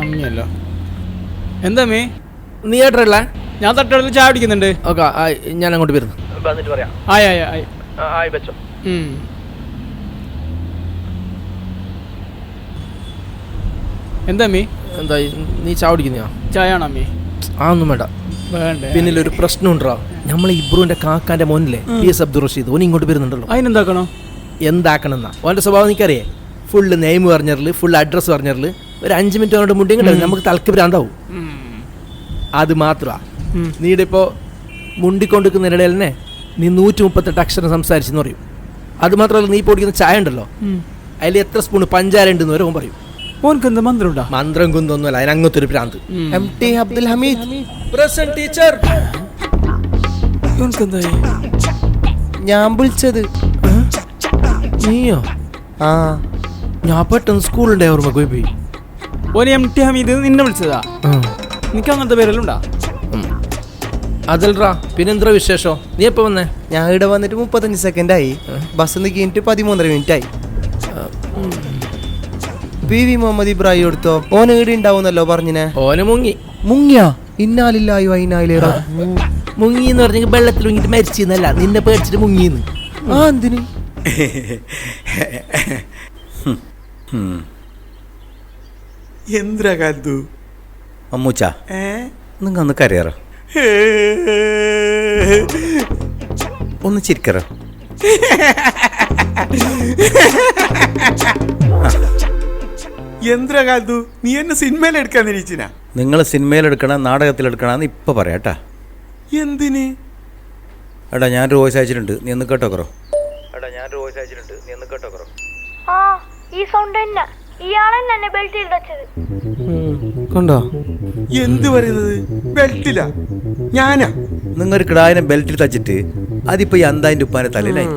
അമ്മയല്ലോ. എന്താ മീ നീ ഏട്ടല്ല ഞാൻ തട്ടടത്തിൽ ചായ പിടിക്കുന്നുണ്ട് ഓക്കെ ഞാൻ അങ്ങോട്ട് വരുന്നു. വന്നിട്ട് പറയാം. ആയി ആയി ആയി. ആ, ആയി വെച്ചോ. എന്താ മീ എന്താ നീ ചാവടിക്കുന്നോ ചായ ആണോ മീ ആ ഒന്നും വേണ്ട. വേണ്ടേ? പിന്നിൽ ഒരു പ്രശ്നം ഉണ്ടാ നമ്മളെ ഇബ്രുവിന്റെ കാക്കാന്റെ മോനില്ലേ പി എസ് അബ്ദുൾ റഷീദ് ഓൻ ഇങ്ങോട്ട് വരുന്നുണ്ടല്ലോ. അതിനെന്താക്കണോ? എന്താക്കണെന്നാ? ഓന്റെ സ്വഭാവം എനിക്കറിയേ. ഫുള്ള് നെയിം പറഞ്ഞിരൽ ഫുൾ അഡ്രസ്സ് പറഞ്ഞിരൽ ഒരു അഞ്ച് മിനിറ്റ് കൊണ്ട് മുണ്ടി കിട്ടും നമുക്ക് തലക്ക് ഭ്രാന്താവും. അത് മാത്രമാ. ഉം. നീടെ ഇപ്പോൾ മുണ്ടിക്കൊണ്ടിരിക്കുന്ന ഇടയിൽ തന്നെ നീ നൂറ്റി മുപ്പത്തെട്ട് അക്ഷരം സംസാരിച്ചെന്ന് പറയും. അത് മാത്രമല്ല നീ പൊടിക്കുന്ന ചായ ഉണ്ടല്ലോ? അതിൽ എത്ര സ്പൂൺ പഞ്ചാര ഉണ്ടെന്ന് വരെ പറയും. ഓനക്ക് മന്ത്രമുണ്ടോ? മന്ത്രം കുന്തൊന്നുമല്ല അതിനങ്ങനത്തെ ഒരു ഭ്രാന്ത് M T Abdul Hameed present teacher ഞാൻ വിളിച്ചത്. നീയോ? ആ. ഞാൻ പെട്ടെന്ന് സ്കൂളുണ്ടായ ഓർമ്മ പോയി പോയി ഓന് എം ടി ഹമീദ് നിന്നെ വിളിച്ചതാ. നിനക്ക് അങ്ങനത്തെ പേരെല്ലാം ഉണ്ടാ അതല്ലറാ പിന്നെന്താ വിശേഷം? നീ എപ്പോ വന്നേ? ഞാൻ ഇവിടെ വന്നിട്ട് മുപ്പത്തഞ്ച് സെക്കൻഡ് ആയി ബസ് നിന്ന് കഴിഞ്ഞിട്ട് പതിമൂന്നര മിനിറ്റ് ആയി പി വി മുഹമ്മദ് ഇബ്രാഹിം എടുത്തോ? ഓൻ ഈടെ ഉണ്ടാവുന്നല്ലോ പറഞ്ഞിനെ? ഓന് മുങ്ങി. മുങ്ങിയാ? ഇന്നാലില്ലായോ അതിനായില്ലേടാ മുങ്ങി എന്ന് പറഞ്ഞെങ്കിൽ വെള്ളത്തിൽ മുങ്ങിട്ട് മരിച്ചെന്നല്ല. നിന്നെ പേടിച്ചിട്ട് മുങ്ങിന്ന്. ആ എന്തിന്? എന്തിനാ കാലത്തു? അമ്മൂച്ച ഏ? നിങ്ങൾ ഒന്ന് കരയറ. ഒന്ന് ചിരിക്കറ. എന്തിനാ കാലത്തു? നീ എന്നെ സിനിമയിൽ എടുക്കാൻ നിരീച്ചിനാ നിങ്ങൾ സിനിമയിലെടുക്കണം നാടകത്തിലെടുക്കണമെന്ന് ഇപ്പൊ പറയാട്ടാ. എന്തിന്? എടാ ഞാനൊരു വോയിസ് അയച്ചിട്ടുണ്ട്. നീ ഒന്ന് കേട്ടോക്കറോ എടാ ഞാനൊരു വോയിസ് അയച്ചിട്ടുണ്ട് നീ ഒന്ന് കേട്ടോക്കറോ ആ ഈ സൗണ്ട് തന്നെ. ഇയാളെന്നെ എന്നെ ബെൽറ്റിൽ വെച്ചത്. കണ്ടോ? എന്ത് പറയുന്നത്? ബെൽറ്റില ഞാനാ? നിങ്ങൾ ഒരു കിടാവിനെ ബെൽറ്റിൽ തച്ചിട്ട് അതിപ്പോ ഈ അന്താന്റെ ഉപ്പാന്റെ തലയിലായി.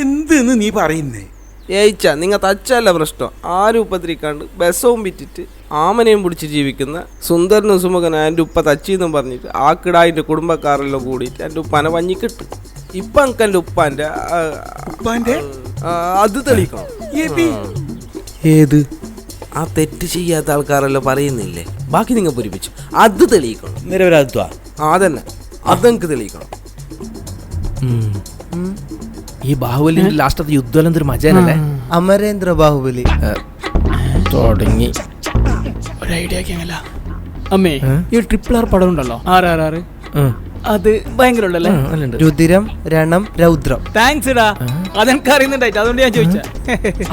എന്തെന്ന് നീ പറയുന്നേ? ഏയിച്ച നിങ്ങൾ തച്ചല്ല പ്രശ്നം. ആരും ഉപദ്രവിക്കാണ്ട് ബസവും വിറ്റിട്ട് ആമനെയും പിടിച്ച് ജീവിക്കുന്ന സുന്ദരനും സുമുഖനും എന്റെ ഉപ്പ തച്ചിന്നും പറഞ്ഞിട്ട് ആ കിടായിന്റെ കുടുംബക്കാരെല്ലാം കൂടിയിട്ട് എന്റെ ഉപ്പാനെ വഞ്ഞിക്കിട്ട്. ഇപ്പം എനിക്ക് എന്റെ ഉപ്പാന്റെ ഉപ്പാന്റെ? അത് തെളിയിക്കണം. ഏത്? ആ തെറ്റ് ചെയ്യാത്ത ആൾക്കാരെല്ലാം പറയുന്നില്ലേ? ബാക്കി നിങ്ങൾ പൂരിപ്പിച്ചു. അത് തെളിയിക്കണം. നിരപരാധിത്വ. ആ അതന്നെ. അതെനിക്ക് തെളിയിക്കണം. ഈ ബാഹുബലിന്റെ ലാസ്റ്റത്തെ യുദ്ധം എന്തൊരു മജാനല്ലേ അമരേന്ദ്ര ബാഹുബലി. തുടങ്ങി. ഒരു ഐഡിയ ആക്കിയല്ല അമ്മേ ഈ ട്രിപ്പിൾ ആർ പടം ഉണ്ടല്ലോ. ആറാറ് അത് ഭയങ്കര ഉണ്ടല്ലേ രുതിരം രണം രൗദ്രം. താങ്ക്സ് ഇടാ അതെനിക്ക് അറിയുന്നുണ്ടായിട്ട് അതുകൊണ്ട് ഞാൻ ചോദിച്ചാ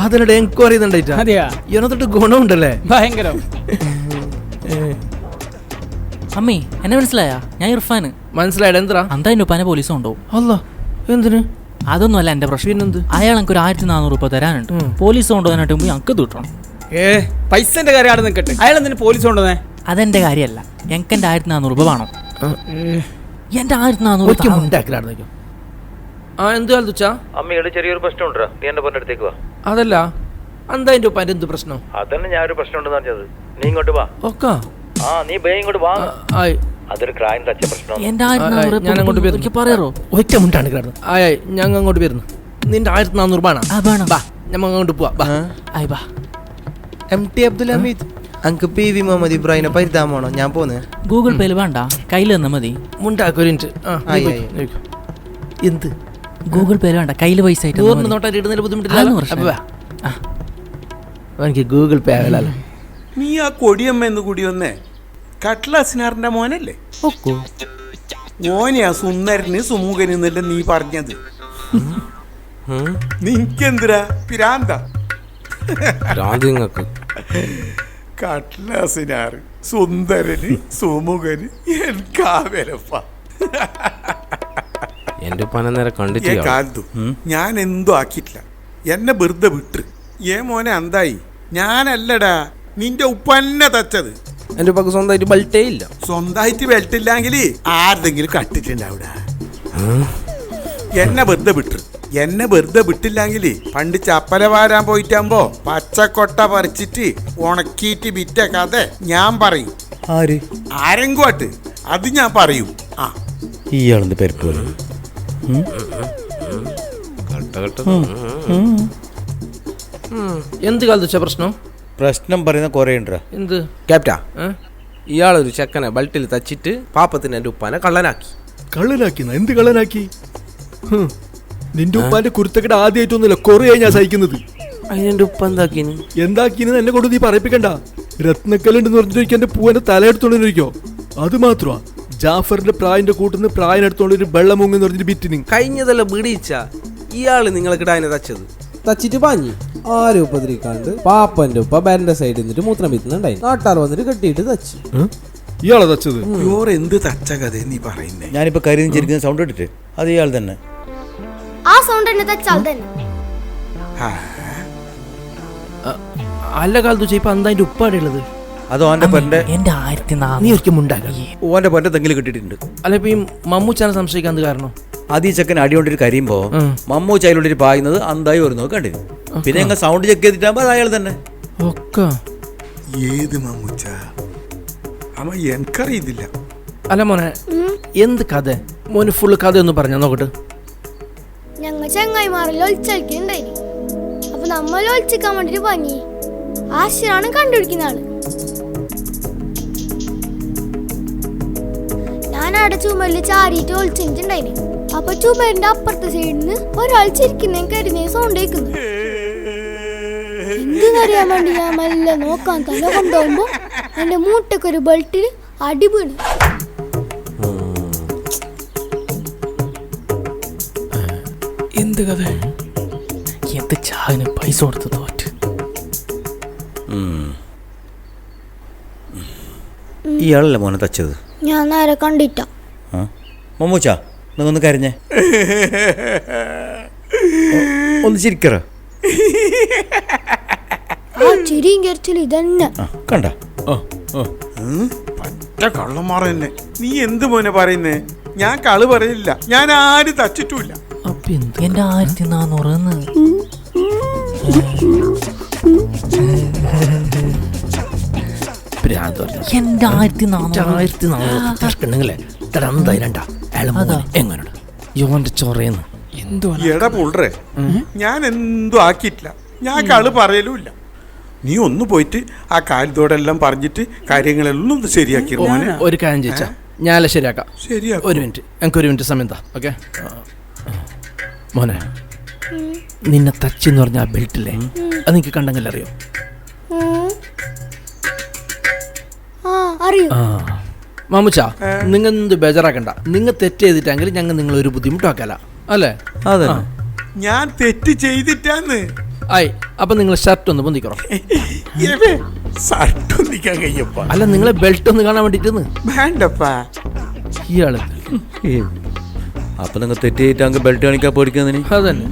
അതിനിടെ എനിക്കും അറിയുന്നുണ്ടായിട്ട്. അതെയാ? ഇതിനകത്തൊട്ട് ഗുണമുണ്ടല്ലേ? ഭയങ്കരം. അമ്മേ എന്നെ മനസ്സിലായ? ഞാൻ ഇർഫാന്. മനസ്സിലായത് എന്താ അന്താ എന്റെ ഉപ്പാനെ പോലീസ് ഉണ്ടോ അല്ല എന്തിന്? അതൊന്നുമല്ല എന്റെ പ്രശ്നം. പിന്നെന്ത്? അയാൾ എനിക്ക് ഒരു ആയിരത്തി നാനൂറ് രൂപ തരാനുണ്ട് പോലീസ് കൊണ്ടുപോകാനായിട്ട് മുമ്പ് ഞങ്ങൾക്ക് തൂട്ടണം. ഏ പൈസന്റെ കാര്യം അവിടെ നിൽക്കട്ടെ അയാൾ എന്തിനു പോലീസ് കൊണ്ടുവന്നേ? അതെന്റെ കാര്യമല്ല. എനിക്ക് എന്റെ ആയിരത്തി നാനൂറ് രൂപ വേണം എന്റെ ആയിരത്തി നാനൂറ് രൂപ മുണ്ടാക്കലാടുന്നേക്കും ആ എന്ത് കാലത്തുച്ചാ അമ്മയുടെ ചെറിയൊരു പ്രശ്നം ഉണ്ടോ നീ എന്റെ പൊന്നെ അടുത്തേക്ക് വാ. അതല്ല അന്താ എന്റെ ഉപ്പാന്റെ എന്ത് പ്രശ്നം? അതന്നെ ഞാൻ ഒരു പ്രശ്നം ഉണ്ടെന്ന് പറഞ്ഞത്. നീ ഇങ്ങോട്ട് വാ. ഓക്കാ ആ നീ ബേ ഇങ്ങോട്ട് വാ. ആയി. അതൊരു ക്രായം തച്ച പ്രശ്നം എന്റെ ആയിരത്തി നാനൂറ് ഞാൻ അങ്ങോട്ട് എനിക്ക് പറയാറോ? ഒറ്റ മുണ്ടാണ് കിടന്നത് ആയി ഞങ്ങൾ അങ്ങോട്ട് വരുന്നു. നിന്റെ ആയിരത്തി നാനൂറ് ബാണ ആ വേണം. ബാ ഞമ്മ അങ്ങോട്ട് പോവാ. ബാ. ആയി ബാ. M T Abdul Hameed. അങ്ക് P V Muhammad ഇബ്രാഹിമിനെ പരിതാമാണോ ഞാൻ പോന്ന്. ഗൂഗിൾ പേയിൽ വേണ്ട. കയ്യിൽ തന്നാ മതി. മുണ്ടാക്കും ഒരു മിനിറ്റ്. ആ നീ ആയി, പോയി, ആയി. നീ പോയിക്കോ. എന്ത്? ഗൂഗിൾ പേയിൽ വേണ്ട. കയ്യിൽ പൈസ ആയിട്ട് തന്നാ നൂറിന് മതി. നോട്ടായിട്ട് ഇടുന്നതിൽ അതൊന്നും ബുദ്ധിമുട്ടില്ല പ്രശ്നമില്ല. ആ. എനിക്ക് ഗൂഗിൾ പേ ആകലല്ലോ നീ ആ കൊടിയമ്മ എന്ന് കൂടി വന്നേ. കട്ട്ലാസിനാറിന്റെ മോനല്ലേ? ഓനെയാ സുന്ദരന് സുമുഖന് എന്നല്ല നീ പറഞ്ഞത്. നിനക്കെന്തിരാ പിരാന്ത. നിങ്ങൾക്ക് സുന്ദരന് സുമുഖന് എനിക്കാവരപ്പ എന്റെ പന നേരെ കണ്ടിട്ട് ഞാൻ എന്തോ ആക്കിയിട്ടില്ല. എന്നെ വെറുതെ വിട്ടു ഏ മോനെ എന്തായി ഞാനല്ലടാ നിന്റെ ഉപ്പന്നെ തച്ചത്. എന്റെ ഉപ്പാക്ക് സ്വന്തമായിട്ട് ബെൽറ്റേ ഇല്ല. സ്വന്തമായിട്ട് ബെൽറ്റ് ഇല്ലെങ്കിൽ ആരുടെങ്കിലും കട്ടിട്ടുണ്ടാവിടാ. എന്നെ വെറുതെ വിട്ടു. എന്നെ വെറുതെ വിട്ടില്ലെങ്കിൽ പണ്ട് ചപ്പല വാരാൻ പോയിട്ടാകുമ്പോ പച്ചക്കൊട്ട പറിച്ചിട്ട് ഉണക്കിയിട്ട് വിറ്റ കഥ ഞാൻ പറയും. ആര്? ആരെങ്കുമായിട്ട് അത് ഞാൻ പറയും. ആ. ഇയാളെന്ത് പെരുപ്പ് എന്ത് എന്ത് വെച്ച പ്രശ്നം? പ്രശ്നം പറയുന്ന കുറേ ഉണ്ട് എന്ത്? ക്യാപ്റ്റാ. ഇയാളൊരു ചെക്കനെ ബൾട്ടിൽ തച്ചിട്ട് പാപ്പത്തിന് എന്റെ ഉപ്പാനെ കള്ളനാക്കി. കള്ളനാക്കി എന്ത് കള്ളനാക്കി. നിന്റെ ഉപ്പാന്റെ കുരുത്തക്കട ആദ്യമായിട്ടൊന്നുമില്ല കുറേ ഞാൻ സഹിക്കുന്നത്. അതിനെന്റെ ഉപ്പ എന്താക്കിന്? എന്താക്കിന്ന് എന്നെ കൊണ്ട് നീ പറയിപ്പിക്കണ്ട. രത്നക്കല്ലുണ്ടെന്ന് പറഞ്ഞിട്ട് എന്റെ പൂവന്റെ തലയെടുത്തോണ്ടിരിക്കോ? അത് മാത്രമാ. ജാഫറിന്റെ പ്രായന്റെ കൂട്ടുന്ന പ്രായനെടുത്തോണ്ട് ഒരു വെള്ളം മുങ്ങെന്ന് പറഞ്ഞിട്ട് ബിറ്റിന് കഴിഞ്ഞതല്ല ബിടിച്ച ഇയാൾ നിങ്ങളെ കിടാനെ തച്ചത്. തച്ചിട്ട് പാഞ്ഞി. ആരും ഉപദ്രവിക്കാണ്ട് പാപ്പന്റെ ഉപ്പ ബാരന്റെ സൈഡിൽ നിന്നിട്ട് മൂത്രം വിത്തുന്നുണ്ടായി നാട്ടാർ വന്നിട്ട് കെട്ടിയിട്ട് തച്ചു. ഇയാളെ തച്ചത്? എന്ത് തച്ച കഥ നീ പറയുന്നേ? ഞാനിപ്പോ കരുതി ചിരിക്കുന്ന സൗണ്ട് ഇട്ടിട്ട്. അത് ഇയാൾ തന്നെ. ആ സൗണ്ട് എന്നെ തച്ചാൽ തന്നെ. അല്ല കാലത്ത് ഇപ്പൊ എന്താ അതിന്റെ ഉപ്പാടെ ഉള്ളത്? അത് ഓന്റെ പെന്റെ എന്റെ ആയിരത്തി നീ ഒരിക്കലും ഉണ്ടാകാം ഓന്റെ പെന്റെ തെങ്ങിൽ കിട്ടിയിട്ടുണ്ട്. അല്ല ഇപ്പൊ ഈ മമ്മൂച്ചാനെ സംശയിക്കാൻ കാരണം? അത് ഈ ചെക്കൻ അടികൊണ്ടിട്ട് കരിയുമ്പോ. മമ്മൂ ചൈലുള്ളിൽ പായുന്നത് അന്തായി വരുന്നു കണ്ടിരുന്നു പിന്നെ ഞങ്ങൾ സൗണ്ട് ചെക്ക് ചെയ്തിട്ടാകുമ്പോ അത് അയാൾ തന്നെ. ഒക്കെ. ഏത് മമ്മൂച്ച അമ്മ എനിക്കറിയുന്നില്ല അല്ല മോനെ എന്ത് കഥ? മോന് ഫുള്ള് കഥ ഒന്ന് പറഞ്ഞാ നോക്കട്ടെ. ഞങ്ങൾ ചങ്ങായിമാരിൽ ഒളിച്ചളിക്കുന്നുണ്ടായി അപ്പൊ നമ്മൾ ഒളിച്ചിക്കാൻ വേണ്ടിട്ട് പഞ്ഞി ആശിറാണ് കണ്ടുപിടിക്കുന്ന ആൾ. ഞാൻ ചുമലിൽ ചാരിയിട്ട് ഒളിച്ചിട്ടുണ്ടായിന് അപ്പൊ ചുമരിന്റെ അപ്പുറത്തെ സൈഡിൽ നിന്ന് ഒരാൾ ചിരിക്കുന്ന കരുന്നേ സൗണ്ട് കേൾക്കുന്നു എന്തിനറിയാൻ വേണ്ടി ഞാൻ മെല്ലെ നോക്കാൻ തല കൊണ്ടുപോകുമ്പോ എന്റെ മൂട്ടക്കൊരു ബെൽറ്റിൽ അടി വീണ്. എന്ത് കഥ? എന്ത് ചാവിന് പൈസ കൊടുത്ത് തോറ്റ് ഇയാളല്ലേ മോനെ തച്ചത്? ഞാൻ നേരെ കണ്ടിട്ട. മമ്മൂച്ച നിങ്ങൊന്ന് കരഞ്ഞേ. ഒന്ന് ചിരിക്കറ ആ ചിരിയും കരച്ചിൽ ഇതന്നെ. കണ്ട. പറ്റ കള്ളന്മാർ തന്നെ നീ എന്ത് മോനെ പറയുന്നേ? ഞാൻ കൾ പറയില്ല ഞാൻ ആരും തച്ചിട്ടുമില്ല. അപ്പൊ എന്ത് എന്റെ ആയിരത്തി നാന്നൂറ് ഭ്രാന്ത് പറഞ്ഞു എന്റെ ആയിരത്തി നാന്നൂറ്. ആയിരത്തി നാന്നൂറ്. രണ്ടാ. എങ്ങനെയുണ്ട് യോന്റെ ചൊറയെന്ന് എന്തോ എട പുള്ളറേ ഞാൻ എന്തും ആക്കിയിട്ടില്ല. ഞാൻ കൾ പറയലുമില്ല. നീ ഒന്ന് പോയിട്ട് ആ കാലത്തോടെല്ലാം പറഞ്ഞിട്ട് കാര്യങ്ങളെല്ലാം ഒന്ന് ശരിയാക്കി മോനെ. ഒരു കാര്യം ചോദിച്ചാ ഞാനല്ല ശരിയാക്കാം? ശരിയാക്കാം. ഒരു മിനിറ്റ് എനിക്ക് ഒരു മിനിറ്റ് സമയം താ ഓക്കെ? മോനെ നിന്നെ തച്ചി എന്ന് പറഞ്ഞ ആ ബെൽറ്റില്ലേ അത് നിനക്ക് കണ്ടെങ്കിൽ അറിയോ അറിയൂ. ആ. മാമുച്ച നിങ്ങൾ എന്ത് ബേജാറാക്കണ്ട. നിങ്ങൾ തെറ്റ് ചെയ്തിട്ടെങ്കിൽ ഞങ്ങൾ നിങ്ങൾ ഒരു ബുദ്ധിമുട്ടാക്കല അല്ലേ? അതെ. ഞാൻ തെറ്റ് ചെയ്തിട്ടാന്ന്. ആയി അപ്പൊ നിങ്ങൾ ഷർട്ട് ഒന്ന് പൊന്തിക്കറോ സർട്ടൊന്നിക്കാൻ കഴിയപ്പ. അല്ല നിങ്ങളെ ബെൽറ്റ് ഒന്ന് കാണാൻ വേണ്ടിട്ട് വേണ്ടപ്പാ. ഇയാൾ. അപ്പൊ നിങ്ങൾ തെറ്റ് ചെയ്തിട്ട് ബെൽറ്റ് കാണിക്കാൻ പേടിക്കുന്നതിന് അതന്നെ.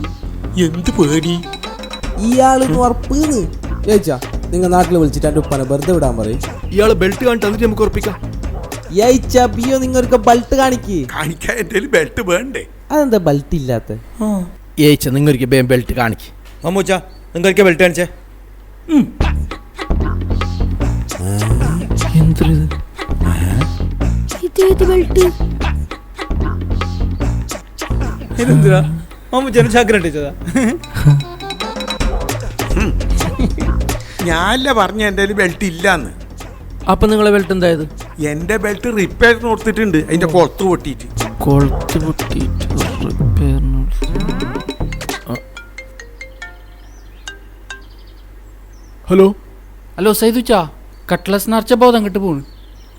എന്ത് പേടി? ഇയാൾ ഉറപ്പ് ചോദിച്ചാ നിങ്ങൾ നാട്ടിൽ വിളിച്ചിട്ട് എന്റെ ഉപ്പാനെ വെറുതെ വിടാൻ പറയും. ഇയാളെ ബെൽറ്റ് കാണിട്ട് എന്നിട്ട് നമുക്ക് ഉറപ്പിക്കാം. നിങ്ങൾക്ക് ബൾട്ട് കാണിക്ക്. കാണിക്കാൻ എന്റെ ബെൽറ്റ് വേണ്ടേ? അതെന്താ ബൾട്ട് ഇല്ലാത്ത? ഏച്ച നിങ്ങൾക്ക് ബേ ബെൽറ്റ് കാണിക്ക്. മമ്മൂച്ച നിങ്ങൾക്ക് ബെൽറ്റ് കാണിച്ചേ? മമ്മൂച്ചനെ ചാക്കര ഇട്ടിച്ചതാ. ഞാനല്ല പറഞ്ഞ എന്റെ ബെൽറ്റ് ഇല്ലാന്ന്. അപ്പൊ നിങ്ങളെ ബെൽറ്റ് എന്തായത്? എന്റെ ബെൽറ്റ് റിപ്പയർ കൊടുത്തിട്ടുണ്ട് അതിന്റെ കൊളത്ത് പൊട്ടിയിട്ട്. കൊളത്ത് പൊട്ടിയിട്ട് റിപ്പയറിന് ഹലോ ഹലോ സൈതുച്ചാ. കട്ട്ലസ് നിറച്ച ബോധം കിട്ടു പോണ്.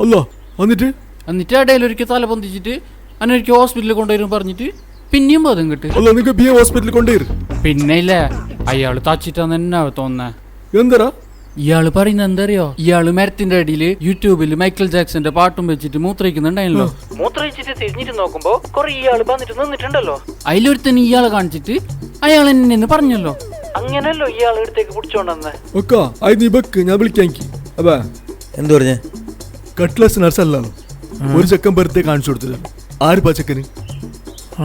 അല്ലോ എന്നിട്ട് എന്നിട്ട് ഇടയിൽ ഒരിക്കൽ തല പൊന്തിച്ചിട്ട് അനൊരിക്കൽ ഹോസ്പിറ്റലിൽ കൊണ്ടുവരും പറഞ്ഞിട്ട് പിന്നെയും ബോധം കിട്ടും അല്ല നിങ്ങൾക്ക് ബി എ ഹോസ്പിറ്റലിൽ കൊണ്ടുവരും. പിന്നെ ഇല്ലേ അയാൾ തച്ചിട്ടാന്ന് തന്നെ തോന്നേ എന്തരാ ഇയാൾ പറയുന്നത് എന്തറിയോ? ഇയാൾ മരത്തിന്റെ അടിയിൽ യൂട്യൂബിൽ മൈക്കിൾ ജാക്സന്റെ പാട്ടും വെച്ചിട്ട് മൂത്രയിക്കുന്നുണ്ടായല്ലോ മൂത്രയിച്ചിട്ട് തിരിഞ്ഞിട്ട് നോക്കുമ്പോ കൊറേ ഇയാൾ വന്നിട്ട് നിന്നിട്ടുണ്ടല്ലോ. അതിലൊരുത്തൻ ഇയാളെ കാണിച്ചിട്ട് അയാൾ എന്നെ പറഞ്ഞല്ലോ. അങ്ങനല്ലോ ഇയാൾ അടുത്തേക്ക് പിടിച്ചോണ്ടെന്ന് ഒക്കെ അത് നീ ഞാൻ വിളിക്കാം എനിക്ക് അപ്പാ എന്ത് പറഞ്ഞേ? കട്ട്ലസ് നർസ് അല്ലാണോ ഒരു ചെക്കൻ ബർത്ത്ഡേ കാണിച്ചു കൊടുത്തില്ല ആര് പാ ചെക്കന്?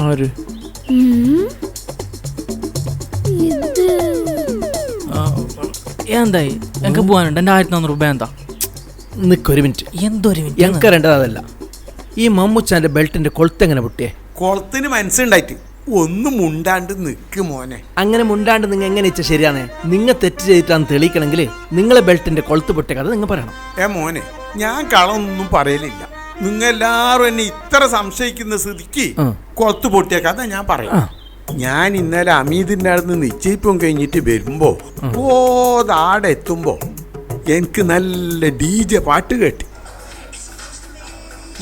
ആര്? എന്തായി? എനിക്ക് പോകാനുണ്ട്. എന്റെ ആയിരത്തി നാന്നൂറ് രൂപ എന്താ? നിക്കൊരു മിനിറ്റ്. എന്തൊരു എനിക്ക് അറിയേണ്ടത് അതല്ല. ഈ മമ്മൂച്ചാന്റെ ബെൽറ്റിന്റെ കൊളുത്ത് എങ്ങനെ പൊട്ടിയേ? കുളത്തിന് മനസ്സുണ്ടായിട്ട് ഒന്നും മുണ്ടാണ്ട് നിക്ക് മോനെ. അങ്ങനെ മുണ്ടാണ്ട് നിങ്ങൾ എങ്ങനെ വെച്ചാൽ ശരിയാണ്? നിങ്ങൾ തെറ്റ് ചെയ്തിട്ടാന്ന് തെളിയിക്കണമെങ്കിൽ നിങ്ങളെ ബെൽറ്റിന്റെ കൊളുത്ത് പൊട്ടിയ കഥ നിങ്ങൾ പറയണം. ഏ മോനെ ഞാൻ കളൊന്നും പറയലില്ല. നിങ്ങൾ എല്ലാവരും എന്നെ ഇത്ര സംശയിക്കുന്ന സ്ഥിതിക്ക് കൊളുത്ത് പൊട്ടിയ കഥ ഞാൻ പറയാം. ഞാൻ ഇന്നലെ അമീതിന്റെ അടുത്ത് നിശ്ചയിപ്പം കഴിഞ്ഞിട്ട് വരുമ്പോ ഓതാടെ എത്തുമ്പോ എനിക്ക് നല്ല ഡി ജെ പാട്ട് കേട്ടി.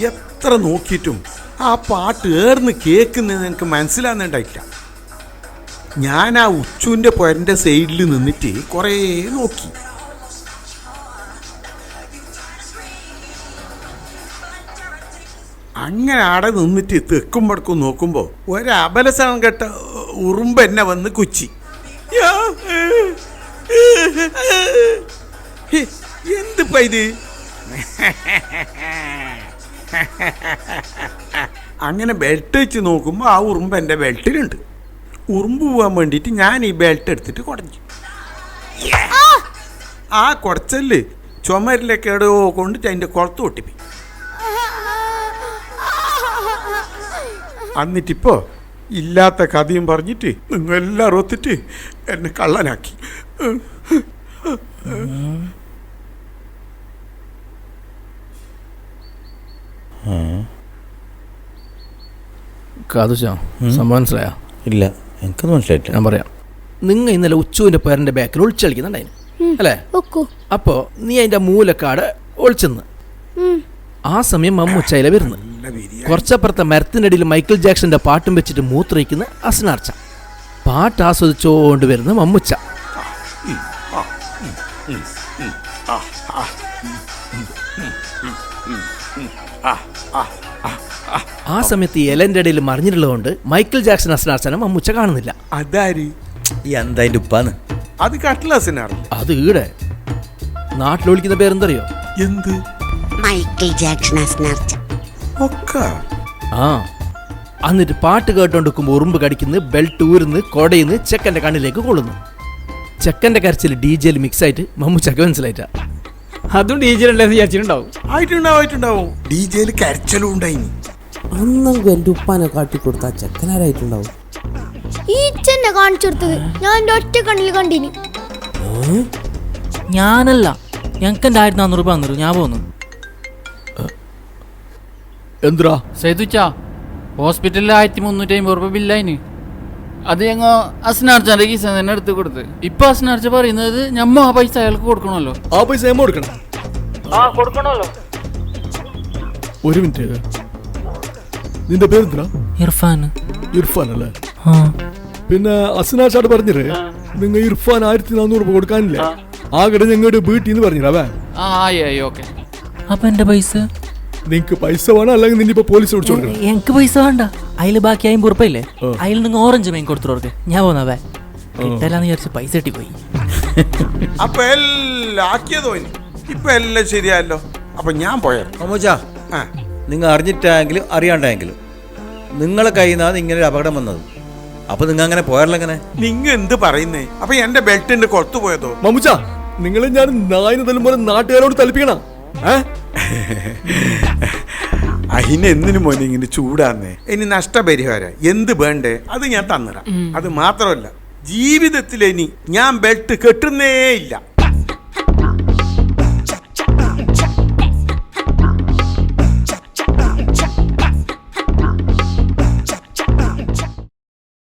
എത്ര നോക്കിയിട്ടും ആ പാട്ട് ഏർന്ന് കേൾക്കുന്നത് എനിക്ക് മനസ്സിലാകുന്നുണ്ടായില്ല ഞാൻ ആ ഉച്ചുവിന്റെ പുരന്റെ സൈഡിൽ നിന്നിട്ട് കുറേ നോക്കി. അങ്ങനെ ആടെ നിന്നിട്ട് തെക്കും പടക്കും നോക്കുമ്പോ ഒരബലസനം കെട്ട ഉറുമ്പ് എന്നെ വന്ന് കുച്ചി. എന്ത് ഇത്? അങ്ങനെ ബെൽറ്റ് വെച്ച് നോക്കുമ്പോൾ ആ ഉറുമ്പ് എന്റെ ബെൽറ്റിലുണ്ട് ഉറുമ്പ് പോകാൻ വേണ്ടിയിട്ട് ഞാൻ ഈ ബെൽറ്റ് എടുത്തിട്ട് കുടഞ്ഞു. ആ! കുടച്ചൽ ചുമരിലേക്ക് എവിടെയോ കൊണ്ടിട്ട് അതിന്റെ കുളത്ത് പൊട്ടിപ്പോയി. എന്നിട്ടിപ്പോ ഇല്ലാത്ത കഥയും പറഞ്ഞിട്ട് നിങ്ങൾ എല്ലാവരും ഒത്തിട്ട് എന്നെ കള്ളനാക്കി. കാതുശോ സംഭവം മനസ്സിലായോ? ഇല്ല എനിക്കൊന്നും മനസ്സിലായിട്ടില്ല. ഞാൻ പറയാം. നിങ്ങൾ ഇന്നലെ ഉച്ചുവിന്റെ പേരന്റെ ബാക്കിൽ ഒളിച്ചളിക്കുന്നുണ്ടായിരുന്നു അല്ലേ? അപ്പോ നീ അതിന്റെ മൂലക്കാട് ഒളിച്ചെന്ന്. ആ സമയം മമ്മൂച്ചയില വരുന്നു. കുറച്ചപ്പുറത്തെ മരത്തിനടിയിൽ മൈക്കിൾ ജാക്സന്റെ പാട്ടും വെച്ചിട്ട് മൂത്രയിക്കുന്ന അസ്നാർച്ച. പാട്ട് ആസ്വദിച്ചോണ്ട് വരുന്ന മമ്മുച്ച. ആ സമയത്ത് എലന്റെ ഇടയിൽ മറിഞ്ഞിട്ടുള്ളതുകൊണ്ട് മൈക്കിൾ ജാക്സൺ അസ്നാർച്ചനെ മമ്മുച്ച കാണുന്നില്ല. അതാര്? ഈ എന്താ അതിന്റെ ഉപ്പാന്ന്. അത് കട്ട്ലസിനാണ് അത് ഈടെ. നാട്ടിൽ വിളിക്കുന്ന പേരെന്തറിയോ? എന്ത്? മൈക്കിൾ ജാക്സൺ അസ്നാർച്ച. ഒക്കെ. ആ. എന്നിട്ട് പാട്ട് കേട്ടോണ്ടിരിക്കുമ്പോൾ ഉറുമ്പ് കടിക്കുന്ന ബെൽറ്റ് ഊരുന്ന് കൊടയിന്ന് ചെക്കന്റെ കണ്ണിലേക്ക് കൊള്ളുന്നു. ചെക്കന്റെ കരച്ചിൽ ഡി ജെയിൽ മിക്സ് ആയിട്ട് മമ്മൂച്ചക്ക് മനസ്സിലായിട്ടാ. അതും ഡീജിലല്ലേ വിചാരിച്ചിട്ടുണ്ടാവും. ആയിട്ടുണ്ടാവും ആയിട്ടുണ്ടാവും. ഡി ജെയിൽ കരച്ചലും ഉണ്ടായിനി. അന്നെങ്കും എന്റെ ഉപ്പാനെ കാട്ടിക്കൊടുത്ത ആ ചെക്കനാരായിട്ടുണ്ടാവും? ഈ ചെന്നെ കാണിച്ചു കൊടുത്തത് ഞാൻ എന്റെ ഒറ്റ കണ്ണിൽ കണ്ടിനി. ഞാനല്ല. ഞങ്ങൾക്ക് ആയിരത്തി നാന്നൂറ് രൂപ തന്നിരു ഞാൻ പോന്നു എന്തിനാ സേതുച്ചാ ഹോസ്പിറ്റലിൽ ആയിരത്തി മുന്നൂറ്റി അമ്പത് റുപ്യ ബില്ലായിന്. അത് ഞങ്ങൾ അസ്നാർച്ചാന്റെ കീസ തന്നെ എടുത്ത് കൊടുത്ത് ഇപ്പൊ അസ്നാർച്ച പറയുന്നത് ഞമ്മ ആ പൈസ അയാൾക്ക് കൊടുക്കണമല്ലോ. ആ പൈസ കൊടുക്കണം? ആ കൊടുക്കണമല്ലോ. ഒരു മിനിറ്റ് നിന്റെ പേരെന്തിനാ ഇർഫാൻ. ഇർഫാൻ അല്ലേ? ആ. പിന്നെ അസ്നാഷാട് പറഞ്ഞില്ലേ നിങ്ങൾ ഇർഫാൻ ആയിരത്തി നാനൂറ് രൂപ കൊടുക്കാനില്ലേ? ആ. കട ഞങ്ങളുടെ വീട്ടിൽ നിന്ന് പറഞ്ഞില്ലേ ആ ആയി ആയി ഓക്കെ. അപ്പൊ എന്റെ പൈസ? നിങ്ങക്ക് പൈസ വേണം? അല്ലെങ്കിൽ നിന്നിപ്പോ പോലീസ് വിളിച്ചു കൊടുക്കണം. എനിക്ക് പൈസ വേണ്ട. അതിൽ ബാക്കി പുറപ്പില്ലേ ഉറുപ്പയില്ലേ അതിൽ നിങ്ങൾ ഓറഞ്ച് മെയിൻ കൊടുത്തോർക്ക് ഞാൻ പോന്നവേ കിട്ടലാന്ന് വിചാരിച്ച് പൈസ കിട്ടിപ്പോയി. അപ്പൊ എല്ലാം ആക്കിയതോ ഇനി? ഇപ്പൊ എല്ലാം ശരിയായല്ലോ. അപ്പൊ ഞാൻ ആ. നിങ്ങൾ അറിഞ്ഞിട്ടായെങ്കിലും അറിയാണ്ടായെങ്കിലും നിങ്ങളെ കയ്യിൽ നിന്നാണ് ഇങ്ങനെ ഒരു അപകടം വന്നത്. അപ്പൊ നിങ്ങൾ അങ്ങനെ പോയാലോ അങ്ങനെ നിങ്ങൾ എന്ത് പറയുന്നേ? അപ്പൊ എന്റെ ബെൽറ്റിന്റെ കൊടുത്തു പോയതോ? മമ്മൂച്ച നിങ്ങളെ ഞാൻ നായിന് തല്ലുമ്പോൾ നാട്ടുകാരോട് തലിപ്പിക്കണ ഏ? അതിന് എന്തിനു മോനെ ഇങ്ങനെ ചൂടാന്നേ? ഇനി നഷ്ടപരിഹാരം എന്ത് വേണ്ടേ? അത് ഞാൻ തന്നിടാം. അത് മാത്രമല്ല ജീവിതത്തിൽ ഇനി ഞാൻ ബെൽറ്റ് കെട്ടുന്നേ ഇല്ല